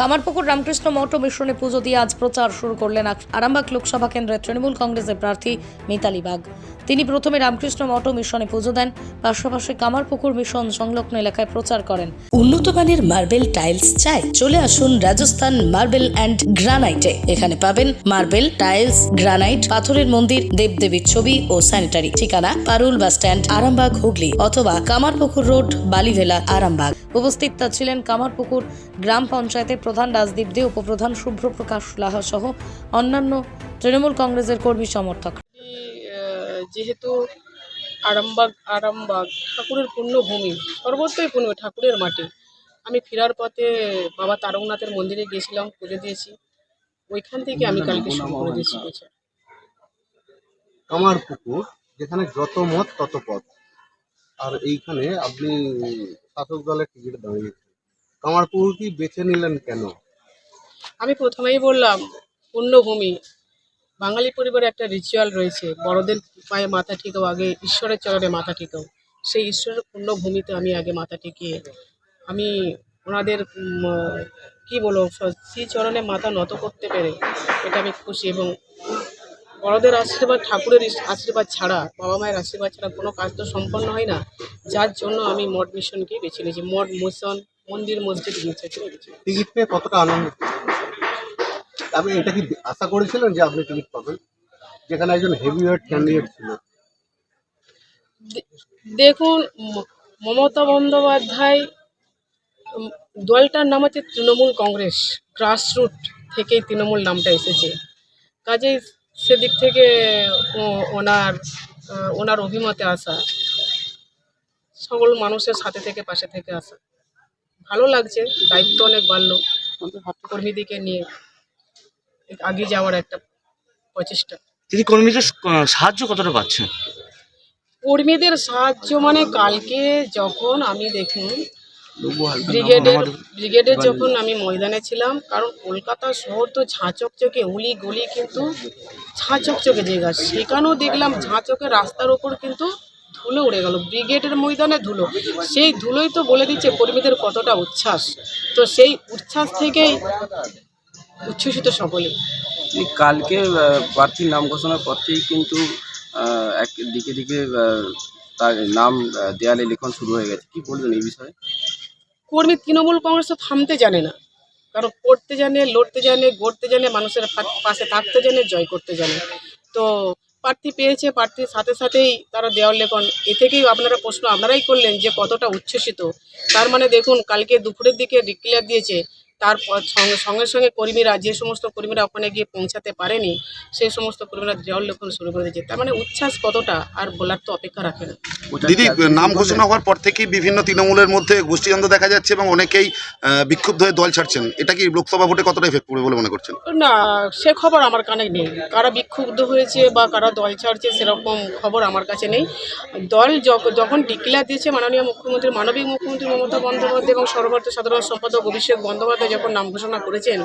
কামারপুকুর রামকৃষ্ণ মঠ মিশনে পুজো দিয়ে আজ প্রচার শুরু করলেন আরামবাগ লোকসভা কেন্দ্রের তৃণমূল কংগ্রেসের প্রার্থী মিতালি বাগ। তিনি প্রথমে রামকৃষ্ণ মঠ মিশনে পুজো দেন, পাশাপাশি কামারপুকুর মিশন সংলগ্ন এলাকায় প্রচার করেন। উন্নত মানের মার্বেল টাইলস চাই, চলে আসুন রাজস্থান মার্বেল অ্যান্ড গ্রানাইটে। এখানে পাবেন মার্বেল, টাইলস, গ্রানাইট, পাথরের মন্দির, দেবদেবীর ছবি ও স্যানিটারি। ঠিকানা পারুল বাস স্ট্যান্ড, আরামবাগ হুগলি অথবা কামারপুকুর রোড, বালিভেলা, আরামবাগ। উপস্থিত ছিলেন কামারপুকুর গ্রাম পঞ্চায়েতের প্রধান রাজদীপ দে উপপ্রধান শুভ্রপ্রকাশ লাহা সহ অন্যান্য তৃণমূল কংগ্রেসের কর্মী সমর্থক। যেহেতু আরামবাগ আরামবাগ ঠাকুরের পুণ্যভূমি সর্বত্রই পুণ্য ঠাকুরের মাটি। আমি ফেরার পথে বাবা তারকনাথের মন্দিরে গিয়েছিলাম পুজো দিয়েছি। ওইখান থেকে আমি কালকে শুরু করে দিয়েছি কামার পুকুর যেখানে যত মত তত পথ। আর এইখানে আপনি শাসক দলের টিকিট দাঁড়িয়েছেন। কামার পুকুর কি বেছে নিলেন কেন? আমি প্রথমেই বললাম, পুণ্যভূমি। বাঙালি পরিবারে একটা রিচুয়াল রয়েছে, বড়দের পায়ে মাথা ঠেকাও, আগে ঈশ্বরের চরণে মাথা ঠেকাও। সেই ঈশ্বরের পুণ্যভূমিতে আমি আগে মাথা ঠেকিয়ে, আমি ওনাদের কি বলব, স- শ্রী চরণে মাথা নত করতে পেরে, এটা আমি খুশি এবং বড়দের আশীর্বাদ ঠাকুরের আশীর্বাদ ছাড়া বাবা মায়ের আশীর্বাদ ছাড়া কোনো কাজ তো সম্পন্ন হয় না। যার জন্য আমি মঠ মিশনকে বেছে নিয়েছি। মঠ মিশন মন্দির মসজিদ গির্জাকে বেছে। টিকিট পেয়ে কতটা আনন্দ? আপনি এটা কি আশা করেছিলেন যে আপনি টিকিট পাবেন? যেখানে একজন হেভিওয়েট ক্যান্ডিডেট ছিল। দেখুন মমতা বন্দ্যোপাধ্যায় দলটার নাম হচ্ছে তৃণমূল কংগ্রেস। গ্রাসরুট থেকেই তৃণমূল নামটা এসেছে। কাজেই সেদিক থেকে ওনার ওনার অভিমতে আসা সকল মানুষের সাথে থেকে পাশে থেকে আসা। ভালো লাগছে দায়িত্ব অনেক বাড়লো কর্মীদিকে নিয়ে আগে যাওয়ার একটা প্রচেষ্টা। তিনি কর্মীদের সাহায্য কতটা পাচ্ছেন? কর্মীদের সাহায্য মানে কালকে যখন আমি দেখুন ব্রিগেডের ব্রিগেডের যখন আমি ময়দানে ছিলাম কারণ কলকাতা শহর তো ঝাঁচকচকে উলি গলি কিন্তু ঝাঁচকচকে জায়গা সেখানেও দেখলাম ঝাঁচকে রাস্তার ওপর কিন্তু ধুলো উড়ে গেল। ব্রিগেডের ময়দানে ধুলো সেই ধুলোই তো বলে দিচ্ছে কর্মীদের কতটা উচ্ছ্বাস। তো সেই উচ্ছ্বাস থেকেই উচ্ছ্বসিত সকলে। কালকে প্রার্থীর নাম ঘোষণার পর থেকেই কিন্তু এক দিকে দিকে তার নাম দেয়ালে লেখন শুরু হয়ে গেছে। কি বলবেন এই বিষয়ে? কর্মী তৃণমূল কংগ্রেস তো থামতে জানে না। কারণ পড়তে জানে, লড়তে জানে, গড়তে জানে, মানুষের পাশে থাকতে জানে, জয় করতে জানে। তো প্রার্থী পেয়েছে, প্রার্থীর সাথে সাথেই তারা দেওয়ার লেখন। এ থেকেই আপনারা প্রশ্ন আপনারাই করলেন যে কতটা উচ্ছ্বসিত। তার মানে দেখুন, কালকে দুপুরের দিকে ডিক্লেয়ার দিয়েছে তারপর সঙ্গে সঙ্গে সঙ্গে কর্মীরা যে সমস্ত কর্মীরা ওখানে গিয়ে পৌঁছাতে পারেনি সেই সমস্ত কর্মীরা দেওয়াল লেখন শুরু করে দিয়েছে। তার মানে উচ্ছ্বাস কতটা? আর বলার তো অপেক্ষা রাখে না। দিদি নাম ঘোষণা হওয়ার পর থেকেই বিভিন্ন তৃণমূলের মধ্যে গোষ্ঠীদ্বন্দ্ব দেখা যাচ্ছে এবং অনেকেই বিক্ষুব্ধ হয়ে দল ছাড়ছেন। এটা কি লোকসভা ভোটে কতটা এফেক্ট করবে বলে মনে করছেন? না সে খবর আমার কানে নেই। কারা বিক্ষুব্ধ হয়েছে বা কারা দল ছাড়ছে সেরকম খবর আমার কাছে নেই। দল যখ- যখন ডিক্লেয়ার দিয়েছে মাননীয় মুখ্যমন্ত্রী মানবিক মুখ্যমন্ত্রী মমতা বন্দ্যোপাধ্যায় এবং সর্বভারতীয় সাধারণ সম্পাদক অভিষেক বন্দ্যোপাধ্যায় যখন নাম ঘোষণা করেছেন,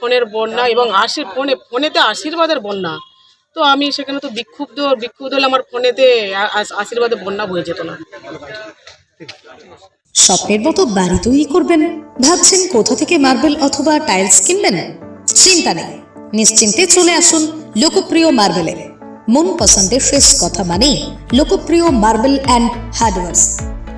ফোনের বন্যা এবং আশি, ফোনে, ফোনেতে আশীর্বাদের বন্যা, তো আমি সেখানে তো বিক্ষুব্ধ বিক্ষুব্ধ হলে আমার ফোনেতে আ- আ- আশীর্বাদের বন্যা বয়ে যেত না। স্বপ্নের মতো বাড়ি তৈরি করবেন, ভাবছেন কোথা থেকে মার্বেল অথবা টাইলস কিনবেন? চিন্তা নেই, নিশ্চিন্তে চলে আসুন লোকপ্রিয় মার্বেলের মন পছন্দের শেষ কথা মানেই লোকপ্রিয় মার্বেল অ্যান্ড হার্ডওয়ার্স।